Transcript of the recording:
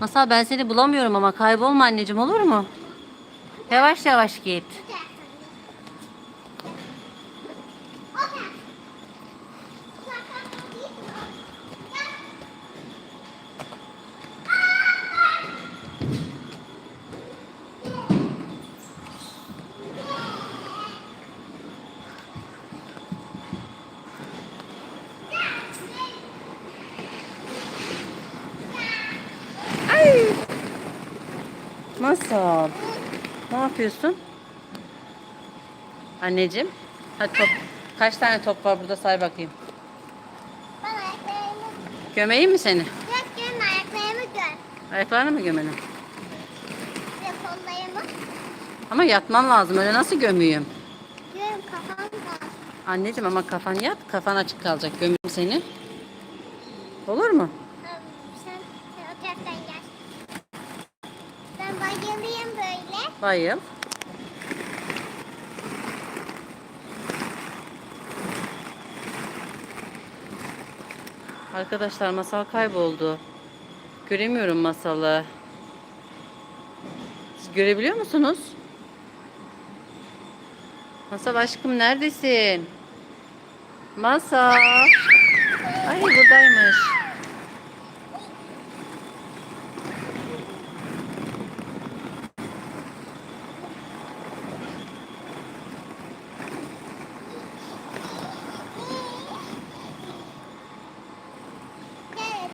Masal ben seni bulamıyorum ama kaybolma anneciğim olur mu? Yavaş yavaş git. Ay. Masal. Ne yapıyorsun? Anneciğim. Hadi top. Kaç tane top var burada say bakayım. Ben ayaklarımı Gömeyim mi seni? Yok görme ayaklarımı gör. Ayaklarını mı gömelim? Ve kollarımı. Ama yatman lazım. Öyle nasıl gömeyim? Görüm kafam var. Anneciğim ama kafan yat. Kafan açık kalacak. Gömeyim seni. Olur mu? Tamam, Sen, sen o taraftan gel. Bayılayım böyle. Bayıl. Arkadaşlar masal kayboldu. Göremiyorum masalı. Siz görebiliyor musunuz? Masal aşkım neredesin? Masal. Ay buradaymış.